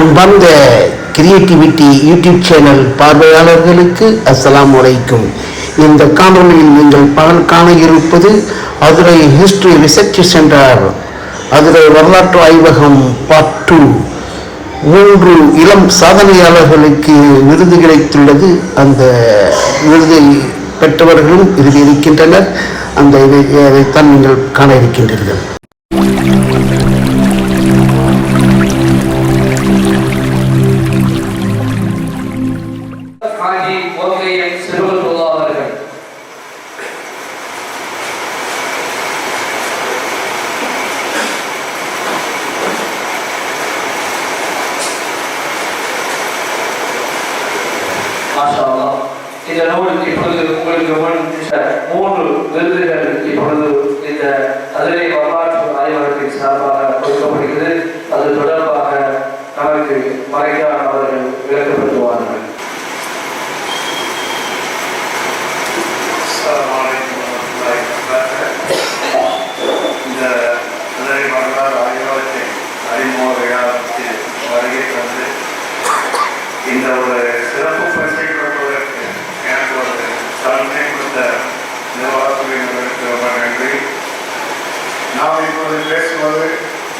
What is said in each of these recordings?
அன்பார்ந்த creativity YouTube channel பார்வையாளர்களுக்கு அஸ்லாம் வலைக்கும் இந்த காணொலியில் நீங்கள் காண இருப்பது அதுரை ஹிஸ்டரி ரிசர்ச் சென்றார் அதுரை வரலாற்று ஆய்வகம் பார்ட் டூ மூன்று இளம் சாதனையாளர்களுக்கு விருது கிடைத்துள்ளது. அந்த விருதை பெற்றவர்களும் இறுதி இருக்கின்றனர். அந்த இதை அதைத்தான் நீங்கள் காண இருக்கின்றீர்கள். ஹாஜி ஒற்கையன் சிறுவல்குல்லா அவர்கள் இந்த நூல் இப்பொழுது உங்களுக்கு மூன்று விருதுகள் இப்பொழுது நாம் இப்போது பேசுவது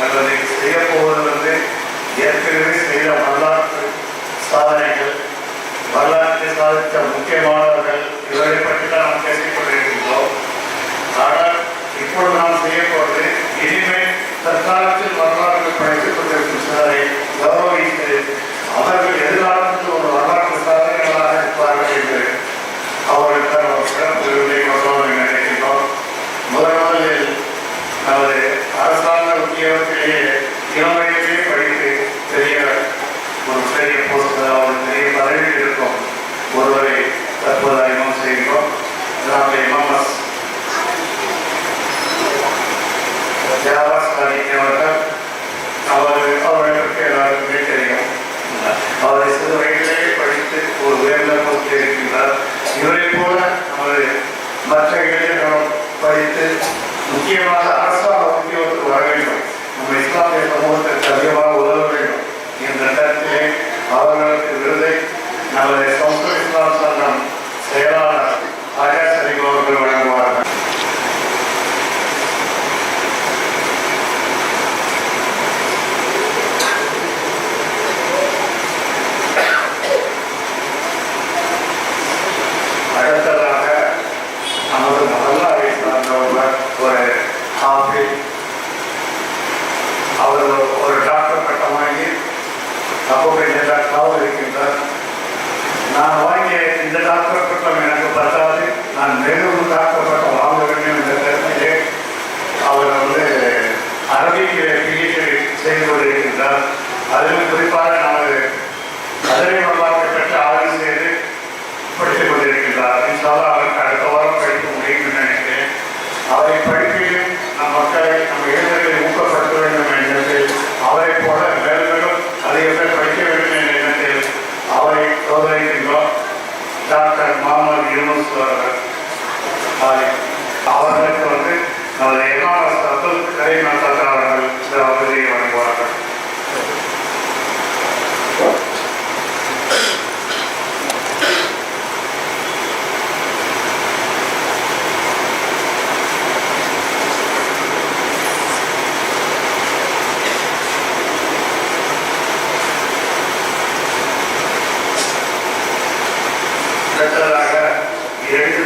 அல்லது செய்ய வந்து ஏற்கனவே செய்த வரலாற்று சாதனைகள். வரலாற்றை சாதித்த முக்கியமானவர்கள் இவரை பற்றி தான் நாம் பேசிக் ஆனால் இப்போது நாம் செய்யப்போவது இனிமேல் தற்காலத்தில் வரலாற்று படைத்துக் கொண்டிருக்கும் சிலரை கௌரவித்து அவர்கள் எதிரான முக்கியமாக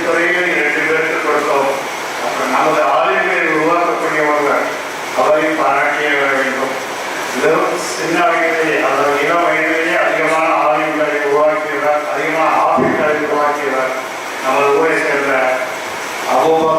துறையில் இரண்டு பேருக்கு கொடுத்தோம். நமது ஆளுநரை உருவாக்கக்கூடியவர்கள் அவரை பாராட்டிய வேண்டும். வெறும் சின்ன வயதிலே அதாவது இளம் வயதிலேயே அதிகமான ஆளுநர்களை உருவாக்கியவர் அதிகமான ஆப்பிரிக்கரை உருவாக்கியவர் நமது ஊரை சேர்ந்த அபோபா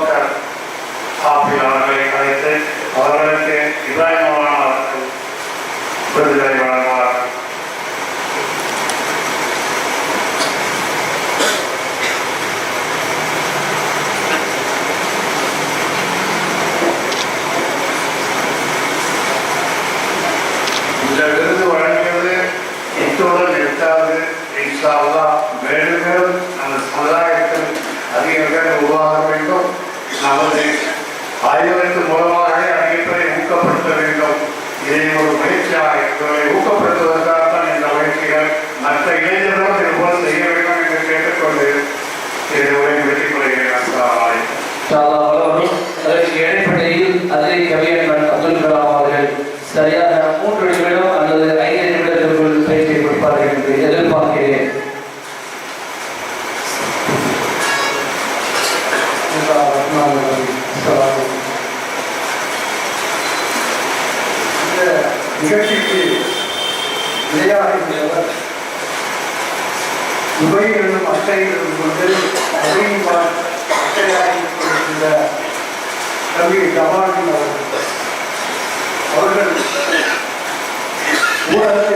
நமது ஆய்வகத்தின் மூலமாக அனைவரை ஊக்கப்படுத்த வேண்டும். இதை ஒரு முயற்சியாக இவர்களை ஊக்கப்படுத்துவதற்காகத்தான் இந்த முயற்சிகள் மற்ற இளைஞர்களும் இதுபோல் செய்ய வேண்டும் என்று கேட்டுக்கொண்டு இதை உரை முடித்துக் கொள்கிறேன் அதற்கு அடிப்படையில் அதிரை கவியன்பன் அப்துல் கலாம் அவர்கள் சரியாக மூன்று நிமிடம் அல்லது ஐந்து நிமிடத்திற்குள் பேட்டி கொடுப்பார்கள் என்று எதிர்பார்க்கிறேன். நிகழ்ச்சிக்கு விளையாடுகிறவர் துபையில் இருந்தும் அட்டையில் கொண்டு அதையும் அட்டையாகி கொண்டிருக்கின்ற தம்பி ஜமாலின் அவர்கள் ஊடகத்தை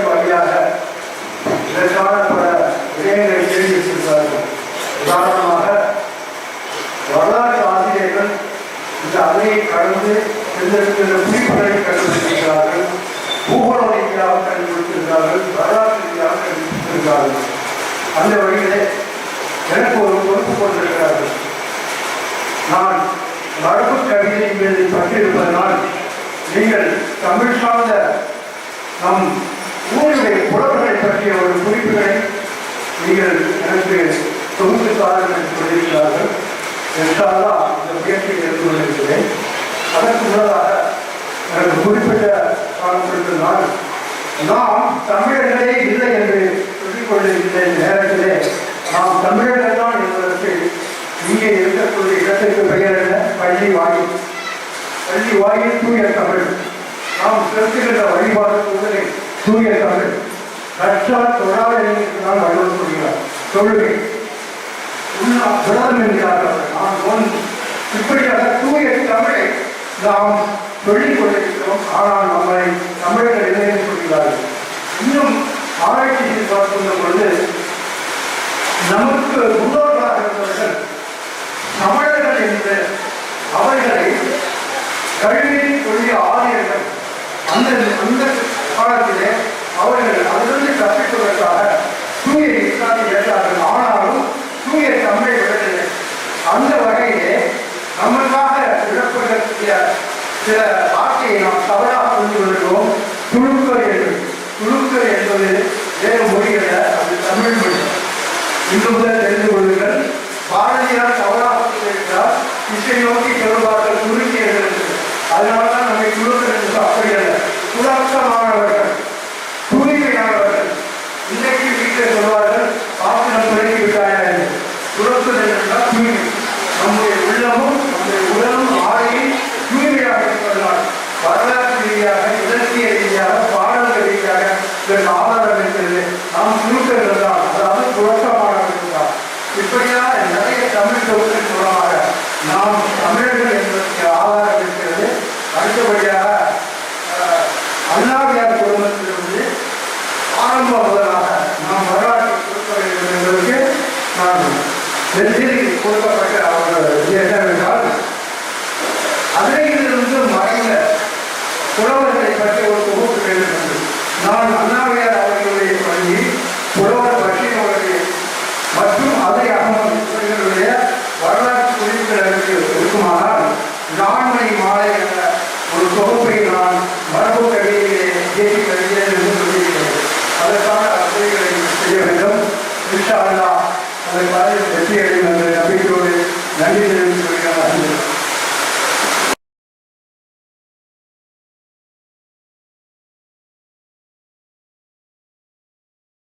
இருக்கிறார்கள் அந்த வழியிலே எனக்கு ஒரு பொறுப்பு கொண்டிருக்கிறார்கள் நான் மரபு கவிதை மீது பட்டிருப்பதனால் நீங்கள் தமிழ் சார்ந்த நம் ஊருடைய புலவர்களை பற்றிய ஒரு குறிப்புகளை நீங்கள் எனக்கு தொகுத்து தாருங்கள் என்று சொல்லியிருக்கிறார்கள். என்றால்தான் இந்த முயற்சியை எடுத்துக்கொண்டிருக்கிறேன் அதற்கு முன்னதாக எனக்கு குறிப்பிட்ட காலத்தினால் நாம் தமிழர்களே இல்லை என்று கொண்டிருக்கிற நேரத்திலே நாம் தமிழர்கள்தான் என்பதற்கு இங்கே இருக்கக்கூடிய இடத்திற்கு பெயர் என்ன பள்ளி வாயில் பள்ளி வாயில் தூய தமிழ். நாம் செலுத்துகின்ற வழிபாடு தொழுகை தூய தமிழ். கற்றால் தொழாத நான் வள்ளுவர் சொல்கிறார் தொழுகை உண்ணா என்கிறார்கள் நான் ஒன் இப்படியாக தூய தமிழை நாம் சொல்லிக் கொண்டிருக்கிறோம். ஆனால் நம்மளை தமிழர்கள் இல்லை சொல்கிறார்கள். இன்னும் ஆராய்ச்சி பார்க்கின்ற பொழுது நமக்கு முன்னோர்களாக இருந்தவர்கள் தமிழர்கள் என்று அவர்களை கல்வி தொழில் ஆரியர்கள் அந்த அந்த காலத்திலே அவர்கள் அதிலிருந்து கற்பிப்பதற்காக தூய இஸ்லாத்தை ஏற்றார்கள் ஆனாலும் தூய தமிழை விடவில்லை. அந்த வகையிலே நமக்காக விடப்படக்கூடிய சில வார்த்தையை நாம் தவறாக புரிந்து கொள்கிறோம். துணுக்கள் என்று. துணுக்கல் என்பது வேறு மொழிகள அது தமிழ் மொழி. இன்று முதல் இப்படியாக நிறைய தமிழ் தொகுப்பின் மூலமாக நாம் தமிழர்கள் என்பதற்கு ஆதாரம் இருக்கிறது. அடுத்தபடியாக அண்ணாவியார் குடும்பத்திலிருந்து ஆரம்ப முதலாக நாம் வரலாற்றை கொடுக்க வேண்டும் என்பதற்கு நான் நெஞ்சில் கொடுக்க